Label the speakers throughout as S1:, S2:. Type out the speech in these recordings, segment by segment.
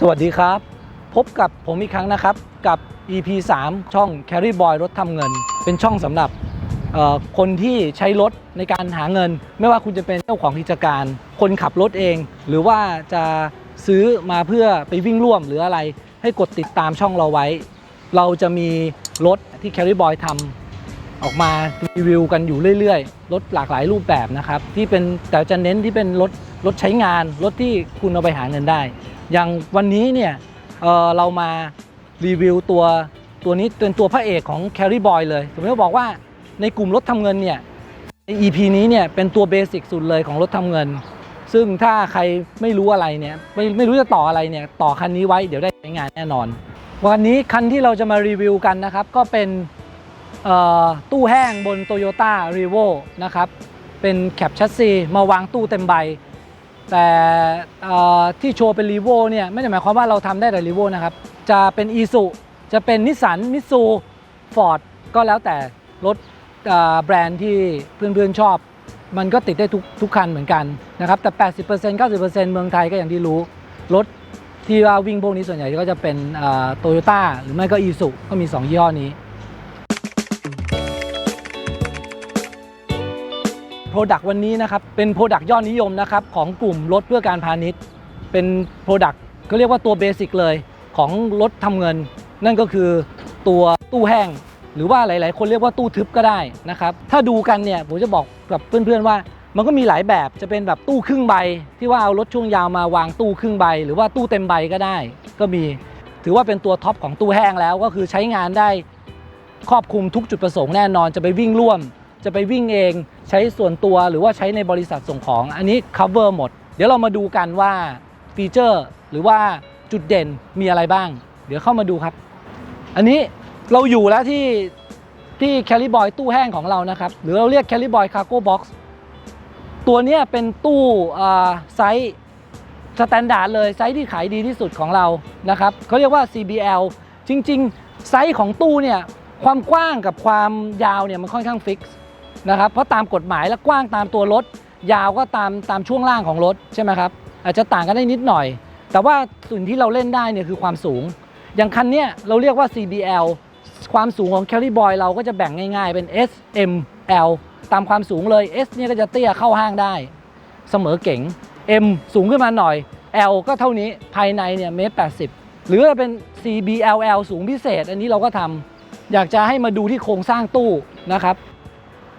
S1: สวัสดีครับ พบกับผมอีกครั้งนะครับ กับ EP 3 ช่อง Carry Boy รถทำเงิน เป็นช่องสำหรับคนที่ใช้รถในการหาเงิน ไม่ว่าคุณจะเป็นเจ้าของกิจการ คนขับรถเอง หรือว่าจะซื้อมาเพื่อไปวิ่งร่วมหรืออะไร ให้กดติดตามช่องเราไว้ เราจะมีรถที่ Carry Boy ทำออกมารีวิวกันอยู่เรื่อยๆ รถหลากหลายรูปแบบนะครับ ที่เป็นแต่จะเน้นที่เป็นรถรถใช้งาน รถที่คุณเอาไปหาเงินได้ อย่างวันนี้เนี่ยเเรามารีวิวตัวตัวนี้เป็นตัวพระเอกของ Carry Boy เลยสมมติว่าบอกว่าในกลุ่มรถทำเงินเนี่ยใน EP นี้เนี่ยเป็นตัวเบสิกสุดเลยของรถทำเงิน ซึ่งถ้าใครไม่รู้อะไรเนี่ยไม่ไม่รู้จะต่ออะไรเนี่ยต่อคันนี้ไว้เดี๋ยวได้ใช้งานแน่นอน วันนี้คันที่เราจะมารีวิวกันนะครับก็เป็นตู้แห้งบน Toyota r e v o นะครับเป็นแคปชัสซีมาวางตู้เต็มใบ แต่ที่โชว์เป็น r e v o เนี่ยไม่ได้หมายความว่าเราทำได้แต่ r e v o นะครับ จะเป็น i s u จะเป็นนิสสันมิตซูฟอร์ดก็แล้วแต่รถแบรนด์ที่เพื่อนๆชอบ มันก็ติดได้ทุกทุกคันเหมือนกันนะครับ แต่ 80% 90%เมืองไทยก็อย่างที่รู้ รถที่ว่าวิ่งพวกนี้ส่วนใหญ่ก็จะเป็นโตโยต้าหรือไม่ก็อีสุก็มี 2 ยี่ห้อนี้ Product วันนี้นะครับเป็น Product ยอดนิยมนะครับของกลุ่มรถเพื่อการพาณิชย์ เป็น Product ก็เรียกว่าตัวเบสิกเลยของรถทำเงิน นั่นก็คือตัวตู้แห้ง หรือว่าหลาย ๆ คนเรียกว่าตู้ทึบก็ได้นะครับถ้าดูกันเนี่ยผมจะบอกกับเพื่อน ๆ ว่ามันก็มีหลายแบบจะเป็นแบบตู้ครึ่งใบ ที่ว่าเอารถช่วงยาวมาวางตู้ครึ่งใบ หรือว่าตู้เต็มใบก็ได้ ก็มีถือว่าเป็นตัวท็อปของตู้แห้งแล้วก็คือใช้งานได้ครอบคลุมทุกจุดประสงค์แน่นอนจะไปวิ่งร่วม จะไปวิ่งเองใช้ส่วนตัวหรือว่าใช้ในบริษัทส่งของ อันนี้ cover หมด เดี๋ยวเรามาดูกันว่าฟีเจอร์หรือว่าจุดเด่นมีอะไรบ้าง เดี๋ยวเข้ามาดูครับ อันนี้เราอยู่แล้วที่ที่ Carry Boy ตู้แห้งของเรานะครับ หรือเราเรียก Carry Boy Cargo Box ตัวนี้เป็นตู้ไซส์สแตนดาร์ดเลยไซส์ที่ขายดีที่สุดของเรานะครับเขาเรียกว่า CBL จริง ๆ ไซส์ของตู้เนี่ยความกว้างกับความยาวเนี่ยมันค่อนข้างฟิกซ์ นะครับเพราะตามกฎหมายแล้วกว้างตามตัวรถ ยาวก็ตามตามช่วงล่างของรถใช่ไหมครับอาจจะต่างกันได้นิดหน่อย แต่ว่าส่วนที่เราเล่นได้เนี่ยคือความสูง อย่างคันเนี้ยเราเรียกว่า CBL ความสูงของ Carry Boy เราก็จะแบ่งง่ายๆเป็น S M L ตามความสูงเลย S เนี่ยก็จะเตี้ยเข้าห้างได้ เสมอเก๋ง M สูงขึ้นมาหน่อย L ก็เท่านี้ภายในเนี่ยเมตรแปหรือจะเป็น CBLL สูงพิเศษ อันนี้เราก็ทำอยากจะให้มาดูที่โครงสร้างตู้นะครับ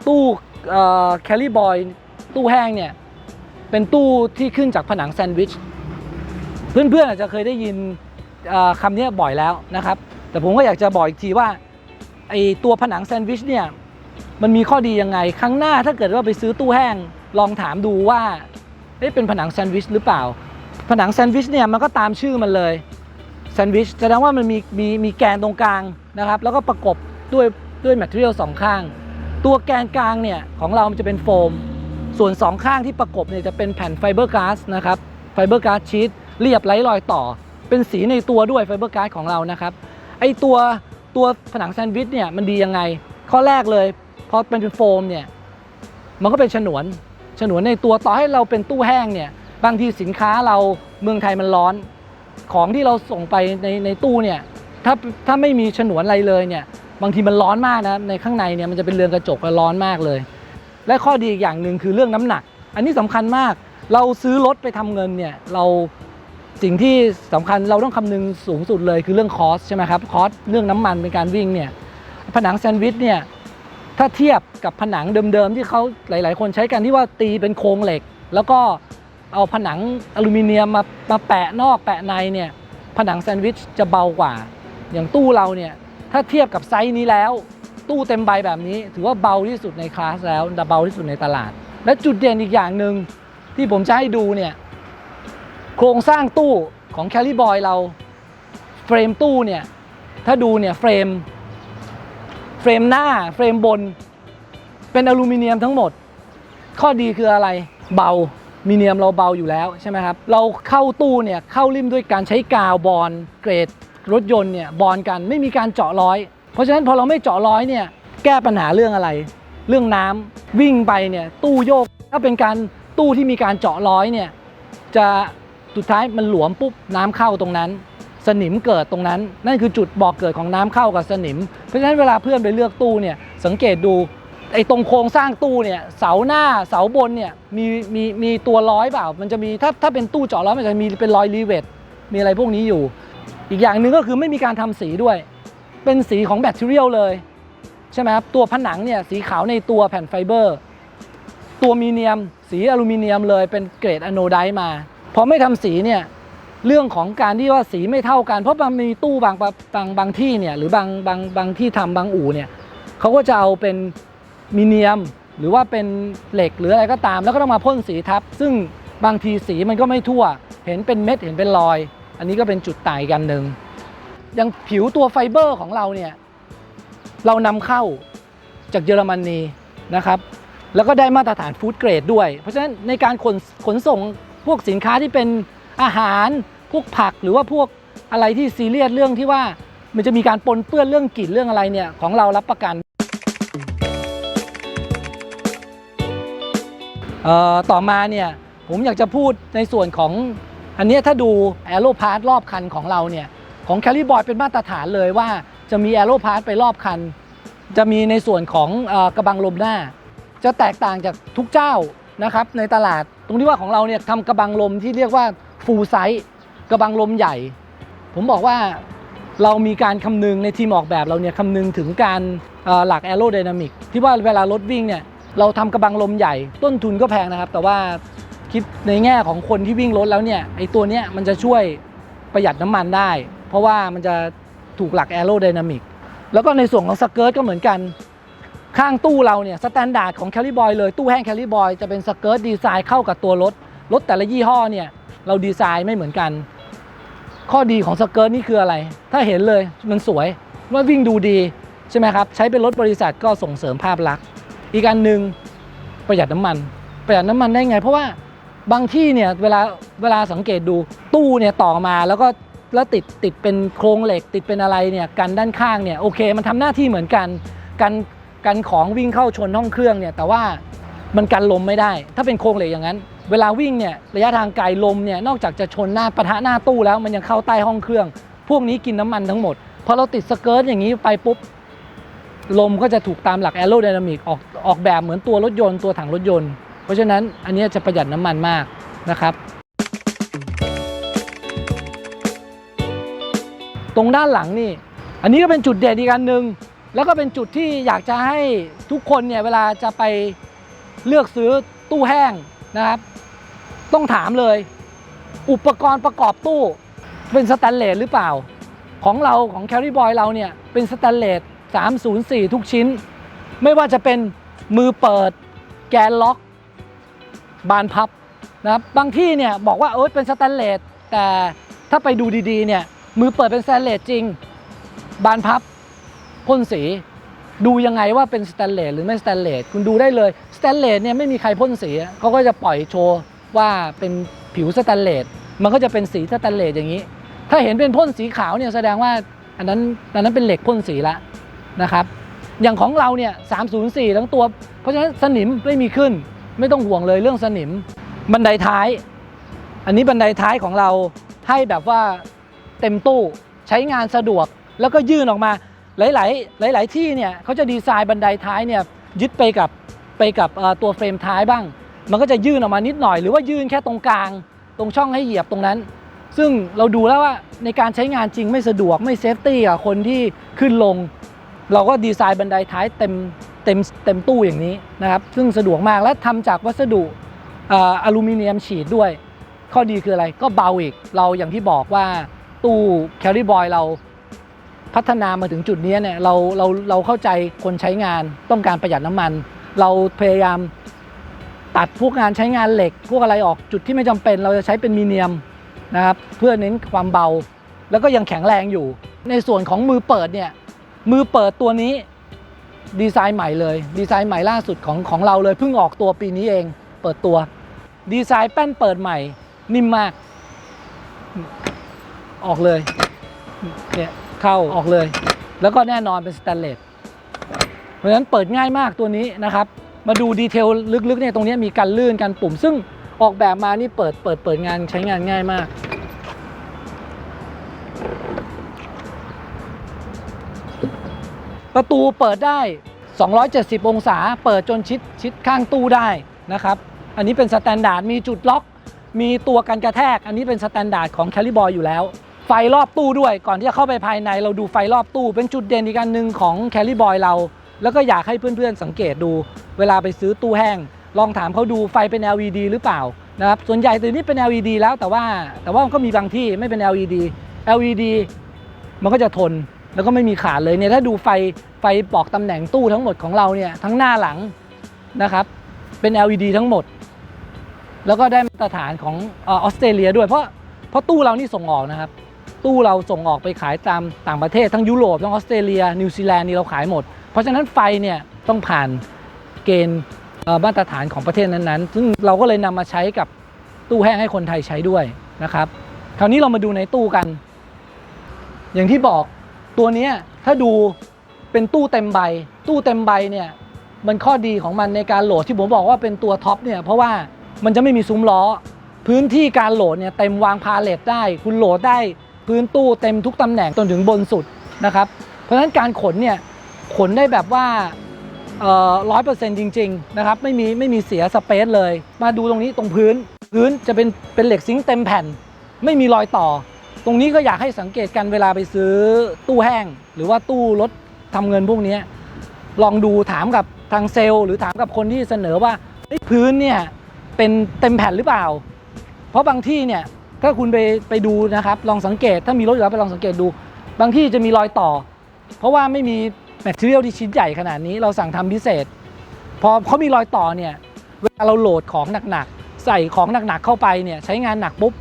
S1: ตู้แคลรี่บอยตู้แห้งเนี่ย เป็นตู้ที่ขึ้นจากผนังแซนด์วิช เพื่อนๆอาจจะเคยได้ยินคำนี้บ่อยแล้วนะครับ แต่ผมก็อยากจะบอกอีกทีว่าไอตัวผนังแซนด์วิชเนี่ยมันมีข้อดียังไง ครั้งหน้าถ้าเกิดว่าไปซื้อตู้แห้งลองถามดูว่าเอ๊ะเป็นผนังแซนด์วิชหรือเปล่า ผนังแซนด์วิชเนี่ยมันก็ตามชื่อมันเลยแซนด์วิชแสดงว่ามันมีมีมีแกนตรงกลางนะครับ แล้วก็ประกบด้วยด้วยแมทเทียลสองข้าง ตัวแกนกลางเนี่ยของเรามันจะเป็นโฟม ส่วนสองข้างที่ประกบเนี่ยจะเป็นแผ่นไฟเบอร์ก๊าซนะครับไฟเบอร์ก๊าซชีตเรียบไร้รอยต่อ เป็นสีในตัวด้วยไฟเบอร์ก๊าซของเรานะครับไอตัวตัวผนังแซนด์วิชเนี่ยมันดียังไง ข้อแรกเลยพอเป็นโฟมเนี่ยมันก็เป็นฉนวนฉนวนในตัวต่อให้เราเป็นตู้แห้งเนี่ยบางทีสินค้าเราเมืองไทยมันร้อน ของที่เราส่งไปในในตู้เนี่ยถ้าถ้าไม่มีฉนวนอะไรเลยเนี่ย บางทีมันร้อนมากนะในข้างในเนี่ยมันจะเป็นเรือนกระจกแล้วร้อนมากเลย และข้อดีอีกอย่างหนึ่งคือเรื่องน้ำหนัก อันนี้สำคัญมากเราซื้อรถไปทำเงินเนี่ยเราสิ่งที่สำคัญเราต้องคำนึงสูงสุดเลยคือเรื่องคอสใช่ไหมครับคอสเรื่องน้ำมันเป็นการวิ่งเนี่ยผนังแซนด์วิชเนี่ยถ้าเทียบกับผนังเดิมๆที่เขาหลาย ๆ คนใช้กันที่ว่าตีเป็นโครงเหล็ก แล้วก็เอาผนังอลูมิเนียมมามาแปะนอกแปะในเนี่ยผนังแซนด์วิชจะเบากว่า อย่างตู้เราเนี่ย ถ้าเทียบกับไซส์นี้แล้ว ตู้เต็มใบแบบนี้ ถือว่าเบาที่สุดในคลาสแล้วเบาที่สุดในตลาด และจุดเด่นอีกอย่างหนึ่งที่ผมจะให้ดูเนี่ยโครงสร้างตู้ของ Carry Boy เราเฟรมตู้เนี่ยถ้าดูเนี่ยเฟรมเฟรมหน้าเฟรมบน เป็นอลูมิเนียมทั้งหมด ข้อดีคืออะไรเบามีเนียมเราเบาอยู่แล้วใช่ไหมครับ เราเข้าตู้เนี่ยเข้าริมด้วยการใช้กาวบอลเกรด รถยนต์เนี่ยบอลกันไม่มีการเจาะร้อย เพราะฉะนั้นพอเราไม่เจาะร้อยเนี่ยแก้ปัญหาเรื่องอะไร เรื่องน้ำวิ่งไปเนี่ยตู้โยก ถ้าเป็นการตู้ที่มีการเจาะร้อยเนี่ยจะสุดท้ายมันหลวมปุ๊บน้ำเข้าตรงนั้น สนิมเกิดตรงนั้น นั่นคือจุดบอกเกิดของน้ำเข้ากับสนิม เพราะฉะนั้นเวลาเพื่อนไปเลือกตู้เนี่ยสังเกตดูไอ้ตรงโครงสร้างตู้เนี่ยเสาหน้าเสาบนเนี่ยมีมีมีตัวร้อยเปล่า มันจะมีถ้าถ้าเป็นตู้เจาะร้อยมันจะมีเป็นรอยรีเวทมีอะไรพวกนี้อยู่ อีกอย่างหนึ่งก็คือไม่มีการทำสีด้วย เป็นสีของแบตเตอรี่ยลเลยใช่ไหมครับตัวผนังเนี่ยสีขาวในตัวแผ่นไฟเบอร์ ตัวมีเนียม สีอลูมิเนียมเลยเป็นเกรดอะโนไดมาพอไม่ทำสีเนี่ยเรื่องของการที่ว่าสีไม่เท่ากัน เพราะบางมีตู้บางบางบางที่เนี่ยหรือบางบางบางที่ทำบางอู่เนี่ยเขาก็จะเอาเป็นมีเนียมหรือว่าเป็นเหล็กหรืออะไรก็ตาม แล้วก็ต้องมาพ่นสีทับ ซึ่งบางทีสีมันก็ไม่ทั่ว เห็นเป็นเม็ดเห็นเป็นรอย อันนี้ก็เป็นจุดต่างอีกอันหนึ่งย่างผิวตัวไฟเบอร์ของเราเนี่ยเรานำเข้าจากเยอรมนีนะครับ แล้วก็ได้มาตรฐานฟู้ดเกรดด้วย เพราะฉะนั้นในการขนขนส่งพวกสินค้าที่เป็นอาหาร พวกผักหรือว่าพวกอะไรที่ซีเรียสเรื่องที่ว่ามันจะมีการปนเปื้อนเรื่องกลิ่นเรื่องอะไรเนี่ยของเรารับประกันต่อมาเนี่ยผมอยากจะพูดในส่วนของ อันนี้ถ้าดูแอโรพาร์ทรอบคันของเราเนี่ยของแคลิบอยเป็นมาตรฐานเลยว่าจะมีแอโรพาร์ทไปรอบคัน จะมีในส่วนของอกระบังลมหน้า จะแตกต่างจากทุกเจ้านะครับในตลาดตรงที่ว่าของเราเนี่ยทำกระบังลมที่เรียกว่าฟูลไซส์กระบังลมใหญ่ ผมบอกว่าเรามีการคำนึงในทีมออกแบบเราเนี่ยคำนึงถึงการหลักแอโรไดนามิกที่ว่าเวลารถวิ่งเนี่ยเราทำกระบังลมใหญ่ ต้นทุนก็แพงนะครับ แต่ว่า คิดในแง่ของคนที่วิ่งรถแล้วเนี่ยไอ้ตัวเนี้ยมันจะช่วยประหยัดน้ำมันได้ เพราะว่ามันจะถูกหลักแอโรไดนามิกแล้วก็ในส่วนของสเกิร์ตก็เหมือนกัน ข้างตู้เราเนี่ยสแตนดาร์ดของแคลิบอยเลยตู้แห้งแคลิบอยจะเป็นสเกิร์ตดีไซน์เข้ากับตัวรถ รถแต่ละยี่ห้อเนี่ยเราดีไซน์ไม่เหมือนกัน ข้อดีของสเกิร์ตนี่คืออะไร ถ้าเห็นเลยมันสวยว่าวิ่งดูดีใช่ไหมครับ ใช้เป็นรถบริษัทก็ส่งเสริมภาพลักษณ์ อีกอันหนึ่งประหยัดน้ำมัน ประหยัดน้ำมันได้ไง เพราะว่า บางที่เนี่ยเวลาเวลาสังเกตดูตู้เนี่ยต่อมาแล้วก็แล้วติดติดเป็นโครงเหล็ก ติดเป็นอะไรเนี่ยกันด้านข้างเนี่ยโอเค มันทำหน้าที่เหมือนกันกันกันของวิ่งเข้าชนห้องเครื่องเนี่ยแต่ว่ามันกันลมไม่ได้ ถ้าเป็นโครงเหล็กอย่างนั้น เวลาวิ่งเนี่ยระยะทางไกลลมเนี่ยนอกจากจะชนหน้าปะทะหน้าตู้แล้วมันยังเข้าใต้ห้องเครื่อง พวกนี้กินน้ำมันทั้งหมดพอเราติดสเกิร์ตอย่างนี้ไปปุ๊บลมก็จะถูกตามหลักแอโรไดนามิกออกออกแบบเหมือนตัวรถยนต์ตัวถังรถยนต์ เพราะฉะนั้นอันนี้จะประหยัดน้ำมันมากนะครับ ตรงด้านหลังนี่ อันนี้ก็เป็นจุดเด่นอีกอันหนึ่งแล้วก็เป็นจุดที่อยากจะให้ทุกคนเนี่ยเวลาจะไปเลือกซื้อตู้แห้งนะครับ ต้องถามเลย อุปกรณ์ประกอบตู้เป็นสแตนเลสหรือเปล่า ของเราของแคริบอยเราเนี่ยเป็นสแตนเลส304 ทุกชิ้น ไม่ว่าจะเป็นมือเปิดแกนล็อก บานพับนะครับบางที่เนี่ยบอกว่าเออเป็นสแตนเลสแต่ถ้าไปดูดีๆเนี่ยมือเปิดเป็นสแตนเลสจริง บานพับพ่นสี ดูยังไงว่าเป็นสแตนเลสหรือไม่สแตนเลสคุณดูได้เลยสแตนเลสเนี่ยไม่มีใครพ่นสีเขาก็จะปล่อยโชว์ว่าเป็นผิวสแตนเลสมันก็จะเป็นสีสแตนเลสอย่างนี้ ถ้าเห็นเป็นพ่นสีขาวเนี่ยแสดงว่าอันนั้นอันนั้นเป็นเหล็กพ่นสีละนะครับ อย่างของเราเนี่ย304 ทั้งตัว เพราะฉะนั้นสนิมไม่มีขึ้น ไม่ต้องห่วงเลยเรื่องสนิม บันไดท้าย อันนี้บันไดท้ายของเราให้แบบว่าเต็มตู้ใช้งานสะดวกแล้วก็ยื่นออกมาหลาย ๆ หลาย ๆ ที่เนี่ยเขาจะดีไซน์บันไดท้ายเนี่ยยึดไปกับไปกับตัวเฟรมท้ายบ้าง มันก็จะยื่นออกมานิดหน่อย หรือว่ายื่นแค่ตรงกลาง ตรงช่องให้เหยียบตรงนั้น ซึ่งเราดูแล้วว่าในการใช้งานจริงไม่สะดวกไม่เซฟตี้กับคนที่ขึ้นลง เราก็ดีไซน์บันไดท้ายเต็ม เต็มเต็มตู้อย่างนี้นะครับ ซึ่งสะดวกมากและทำจากวัสดุออลูมิเนียมฉีดด้วย ข้อดีคืออะไรก็เบาอีก เราอย่างที่บอกว่าตู้แคลริบอยเราพัฒนามาถึงจุดนี้เนี่ยเราเราเราเข้าใจคนใช้งานต้องการประหยัดน้ำมัน เราพยายามตัดพวกงานใช้งานเหล็ก พวกอะไรออกจุดที่ไม่จำเป็น เราจะใช้เป็นมีเนียมนะครับเพื่อเน้นความเบา แล้วก็ยังแข็งแรงอยู่ ในส่วนของมือเปิดเนี่ยมือเปิดตัวนี้ ดีไซน์ใหม่เลย ดีไซน์ใหม่ล่าสุดของของเราเลยเพิ่งออกตัวปีนี้เอง เปิดตัว ดีไซน์แป้นเปิดใหม่ นิ่มมาก ออกเลย เนี่ย เข้าออกเลย แล้วก็แน่นอนเป็นสแตนเลสเพราะฉะนั้นเปิดง่ายมากตัวนี้นะครับ มาดูดีเทลลึกๆเนี่ยตรงนี้มีการลื่นการปุ่ม ซึ่งออกแบบมานี่เปิดเปิดเปิดงานใช้งานง่ายมาก ประตูเปิดได้ 270 องศา เปิดจนชิดชิดข้างตู้ได้นะครับ อันนี้เป็นสแตนดาร์ดมีจุดล็อก มีตัวกันกระแทก อันนี้เป็นสแตนดาร์ดของแคลิบอยอยู่แล้ว ไฟรอบตู้ด้วย ก่อนที่จะเข้าไปภายในเราดูไฟรอบตู้ เป็นจุดเด่นอีกอันหนึ่งของแคลิบอยเรา แล้วก็อยากให้เพื่อนๆสังเกตดู เวลาไปซื้อตู้แห้ง ลองถามเขาดูไฟเป็น LED หรือเปล่านะครับ ส่วนใหญ่ตัวนี้เป็น LED แล้วแต่ว่าแต่ว่ามันก็มีบางที่ไม่เป็น LED LED มันก็จะทน แล้วก็ไม่มีขาดเลยเนี่ยถ้าดูไฟไฟบอกตำแหน่งตู้ทั้งหมดของเราเนี่ยทั้งหน้าหลังนะครับเป็น LED ทั้งหมด แล้วก็ได้มาตรฐานของออสเตรเลียด้วยเพราะเพราะตู้เรานี่ส่งออกนะครับ ตู้เราส่งออกไปขายตามต่างประเทศทั้งยุโรปทั้งออสเตรเลีย นิวซีแลนด์นี่เราขายหมด เพราะฉะนั้นไฟเนี่ยต้องผ่านเกณฑ์มาตรฐานของประเทศนั้นๆ ซึ่งเราก็เลยนำมาใช้กับตู้แห้งให้คนไทยใช้ด้วยนะครับ คราวนี้เรามาดูในตู้กัน อย่างที่บอก ตัวนี้ถ้าดูเป็นตู้เต็มใบ ตู้เต็มใบเนี่ยมันข้อดีของมันในการโหลดที่ผมบอกว่าเป็นตัวท็อปเนี่ยเพราะว่ามันจะไม่มีซุ้มล้อ พื้นที่การโหลดเนี่ยเต็มวางพาเลตได้ คุณโหลดได้พื้นตู้เต็มทุกตำแหน่งจนถึงบนสุดนะครับเพราะฉะนั้นการขนเนี่ยขนได้แบบว่าร้อยเปอร์เซ็นต์จริงๆนะครับไม่มีไม่มีเสียสเปซเลย มาดูตรงนี้ตรงพื้น พื้นจะเป็นเป็นเหล็กซิงค์เต็มแผ่น ไม่มีรอยต่อ ตรงนี้ก็อยากให้สังเกตกันเวลาไปซื้อตู้แห้ง หรือว่าตู้รถทำเงินพวกนี้ลองดูถามกับทางเซลล์หรือถามกับคนที่เสนอว่าพื้นเนี่ยเป็นเต็มแผ่นหรือเปล่า เพราะบางที่เนี่ยถ้าคุณไปไปดูนะครับลองสังเกตถ้ามีรถอยู่แล้วไปลองสังเกตดู บางที่จะมีรอยต่อ เพราะว่าไม่มีแมทเทียลที่ชิ้นใหญ่ขนาดนี้เราสั่งทำพิเศษ พอเขามีรอยต่อเนี่ยเวลาเราโหลดของหนักๆใส่ของหนักๆเข้าไปเนี่ยใช้งานหนักปุ๊บ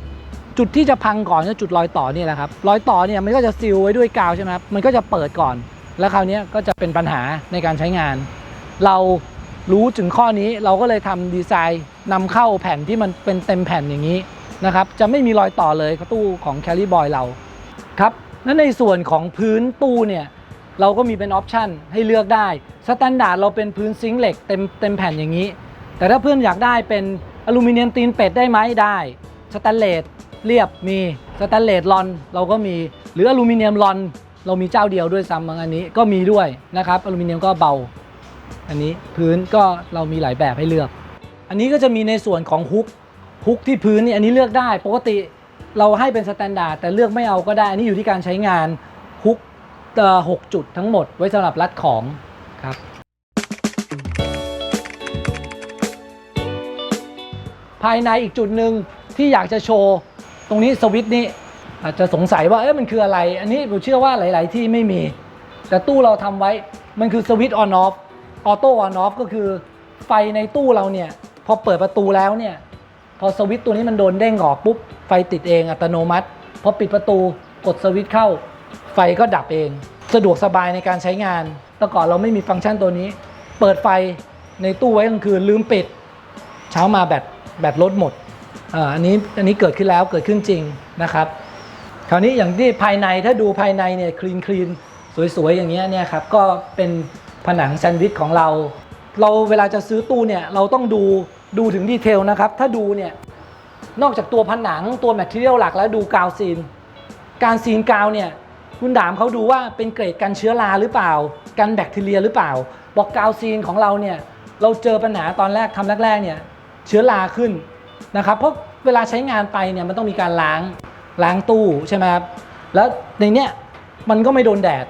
S1: จุดที่จะพังก่อนก็จุดรอยต่อนี่แหละครับรอยต่อเนี่ยมันก็จะซีลไว้ด้วยกาวใช่ไหมครับมันก็จะเปิดก่อน แล้วคราวนี้ก็จะเป็นปัญหาในการใช้งาน เรารู้ถึงข้อนี้เราก็เลยทำดีไซน์นำเข้าแผ่นที่มันเป็นเต็มแผ่นอย่างนี้นะครับจะไม่มีรอยต่อเลยตู้ของ Carry Boy เราครับและในส่วนของพื้นตู้เนี่ยเราก็มีเป็นออปชันให้เลือกได้สแตนดาร์ดเราเป็นพื้นซิงค์เหล็กเต็มเต็มแผ่นอย่างนี้ แต่ถ้าเพื่อนอยากได้เป็นอลูมิเนียมตีนเป็ดได้ไหมได้สแตนเลส เรียบมีสแตนเลสลอนเราก็มีหรืออลูมิเนียมลอน เรามีเจ้าเดียวด้วยซ้ำบางอันนี้ก็มีด้วยนะครับอลูมิเนียมก็เบา อันนี้พื้นก็เรามีหลายแบบให้เลือก อันนี้ก็จะมีในส่วนของฮุกฮุกที่พื้นนี่อันนี้เลือกได้ปกติเราให้เป็นสแตนดาร์ดแต่เลือกไม่เอาก็ได้ อันนี้อยู่ที่การใช้งานฮุกเอ่อหกจุดทั้งหมดไว้สำหรับรัดของครับภายในอีกจุดหนึ่งที่อยากจะโชว์ ตรงนี้สวิตช์นี้อาจจะสงสัยว่าเอ๊ะมันคืออะไร อันนี้ผมเชื่อว่าหลาย ๆ ที่ไม่มี แต่ตู้เราทำไว้มันคือสวิตช์ออนออฟออโต้ออนออฟก็คือไฟในตู้เราเนี่ยพอเปิดประตูแล้วเนี่ยพอสวิตช์ตัวนี้มันโดนเด้งออกปุ๊บไฟติดเองอัตโนมัติพอปิดประตูกดสวิตช์เข้า ไฟก็ดับเอง สะดวกสบายในการใช้งานแต่ก่อนเราไม่มีฟังก์ชันตัวนี้ เปิดไฟในตู้ไว้กลางคืนลืมปิด เช้ามาแบตแบตลดหมด อันนี้อันนี้เกิดขึ้นแล้วเกิดขึ้นจริงนะครับ คราวนี้อย่างที่ภายในถ้าดูภายในเนี่ยคลีนคลีนสวยๆอย่างเงี้ยเนี่ยครับก็เป็นผนังแซนด์วิชของเรา เราเวลาจะซื้อตู้เนี่ยเราต้องดูดูถึงดีเทลนะครับ ถ้าดูเนี่ยนอกจากตัวผนังตัวแมทเทียลหลักแล้วดูกาวซีน การซีนกาวเนี่ยคุณถามเขาดูว่าเป็นเกรดกันเชื้อราหรือเปล่า กันแบคทีเรียหรือเปล่า บอกกาวซีนของเราเนี่ยเราเจอปัญหาตอนแรกทำแรกๆเนี่ยเชื้อราขึ้น นะครับเพราะเวลาใช้งานไปเนี่ยมันต้องมีการล้างล้างตู้ใช่ไหมครับแล้วในเนี้ยมันก็ไม่โดนแดด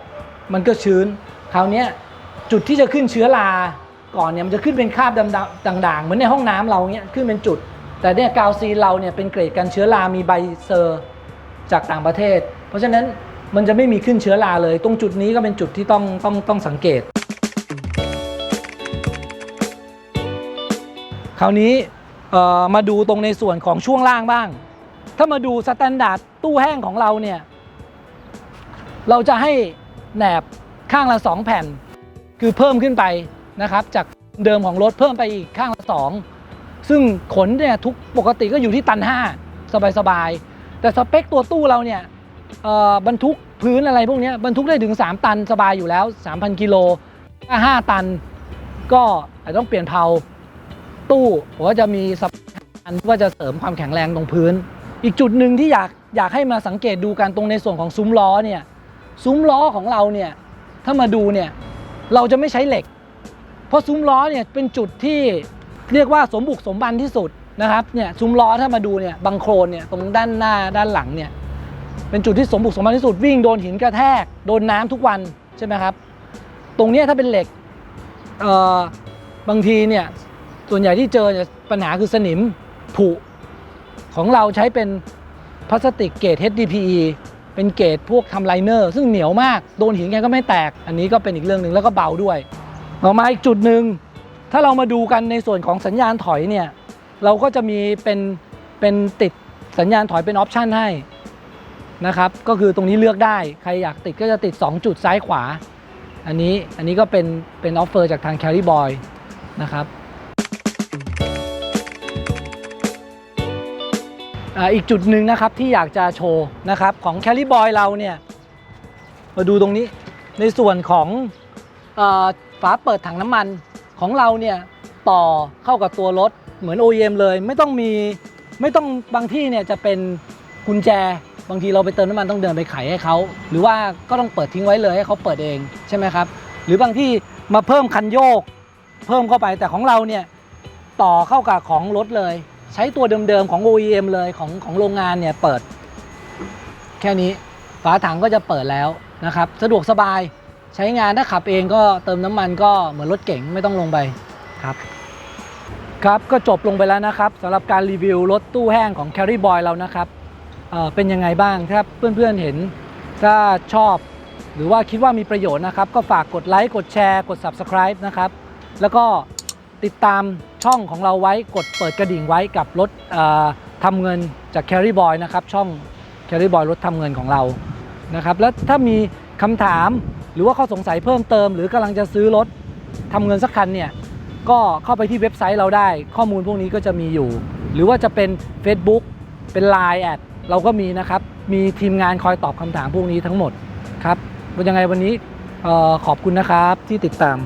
S1: มันก็ชื้นคราวนี้จุดที่จะขึ้นเชื้อราก่อนเนี่ยมันจะขึ้นเป็นคราบดำๆด่างๆเหมือนในห้องน้ำเราเนี้ยขึ้นเป็นจุด แต่เนี่ยกาวซีเราเนี่ยเป็นเกรดกันเชื้อรา มีใบเซอร์จากต่างประเทศ เพราะฉะนั้นมันจะไม่มีขึ้นเชื้อราเลย ตรงจุดนี้ก็เป็นจุดที่ต้องต้องต้องสังเกต คราวนี้ มาดูตรงในส่วนของช่วงล่างบ้าง ถ้ามาดูสแตนดาร์ดตู้แห้งของเราเนี่ย เราจะให้แหนบข้างละ 2 แผ่น คือเพิ่มขึ้นไปนะครับ จากเดิมของรถเพิ่มไปอีกข้างละ 2 ซึ่งขนเนี่ยทุกปกติก็อยู่ที่ตัน 5 สบายๆ แต่สเปคตัวตู้เราเนี่ยบรรทุกพื้นอะไรพวกนี้บรรทุกได้ถึง 3 ตันสบายอยู่แล้ว 3,000 กิโลถ้า5ตัน ก็อาจจะต้องเปลี่ยนเพลา ตู้ผมก็จะมีสอันว่าจะเสริมความแข็งแรงตรงพื้น อีกจุดหนึ่งที่อยากอยากให้มาสังเกตดูกันตรงในส่วนของซุ้มล้อเนี่ยซุ้มล้อของเราเนี่ยถ้ามาดูเนี่ยเราจะไม่ใช้เหล็ก เพราะซุ้มล้อเนี่ยเป็นจุดที่เรียกว่าสมบุกสมบันที่สุดนะครับเนี่ยซุ้มล้อถ้ามาดูเนี่ยบังโครนเนี่ยตรงด้านหน้าด้านหลังเนี่ยเป็นจุดที่สมบุกสมบันที่สุดวิ่งโดนหินกระแทก โดนน้ำทุกวันใช่ไหมครับ ตรงนี้ถ้าเป็นเหล็กเอ่อบางทีเนี่ย ส่วนใหญ่ที่เจอเนี่ยปัญหาคือสนิมผุ ของเราใช้เป็นพลาสติกเกรด HDPE เป็นเกรดพวกทำไลเนอร์ ซึ่งเหนียวมากโดนหินแกก็ไม่แตก อันนี้ก็เป็นอีกเรื่องหนึ่งแล้วก็เบาด้วยต่อมาอีกจุดหนึ่งถ้าเรามาดูกันในส่วนของสัญญาณถอยเนี่ยเราก็จะมีเป็นเป็นติดสัญญาณถอยเป็นออปชันให้นะครับก็คือตรงนี้เลือกได้ใครอยากติดก็จะติด 2 จุดซ้ายขวา อันนี้อันนี้ก็เป็นเป็นออฟเฟอร์จากทาง Carry Boy นะครับ อีกจุดหนึ่งนะครับที่อยากจะโชว์นะครับของ Carry Boy เราเนี่ยมาดูตรงนี้ในส่วนของฝาเปิดถังน้ำมันของเราเนี่ยต่อเข้ากับตัวรถเหมือน OEM เลยไม่ต้องมีไม่ต้องบางที่เนี่ยจะเป็นกุญแจบางทีเราไปเติมน้ำมันต้องเดินไปไขให้เขาหรือว่าก็ต้องเปิดทิ้งไว้เลยให้เขาเปิดเองใช่ไหมครับ หรือบางที่มาเพิ่มคันโยก เพิ่มเข้าไปแต่ของเราเนี่ยต่อเข้ากับของรถเลย ใช้ตัวเดิมๆของ OEM เลยของของโรงงานเนี่ยเปิด แค่นี้ฝาถังก็จะเปิดแล้วนะครับ สะดวกสบายใช้งานถ้าขับเองก็เติมน้ำมันก็เหมือนรถเก๋งไม่ต้องลงไปครับครับก็จบลงไปแล้วนะครับสำหรับการรีวิวรถตู้แห้งของ Carry Boy เรานะครับเเป็นยังไงบ้างถ้าเพื่อนๆเห็นถ้าชอบ หรือว่าคิดว่ามีประโยชน์นะครับ ก็ฝากกดไลค์กดแชร์ กด Subscribe นะครับ แล้วก็ ติดตามช่องของเราไว้กดเปิดกระดิ่งไว้กับรถทำเงินจาก Carry Boy นะครับ ช่อง Carry Boy รถทำเงินของเรานะครับแล้วถ้ามีคำถามหรือว่าข้อสงสัยเพิ่มเติม หรือกำลังจะซื้อรถทำเงินสักคันเนี่ยก็เข้าไปที่เว็บไซต์เราได้ ข้อมูลพวกนี้ก็จะมีอยู่ หรือว่าจะเป็น Facebook เป็น Line แอดเราก็มีนะครับ มีทีมงานคอยตอบคำถามพวกนี้ทั้งหมดครับยังไงวันนี้ออขอบคุณนะครับที่ติดตาม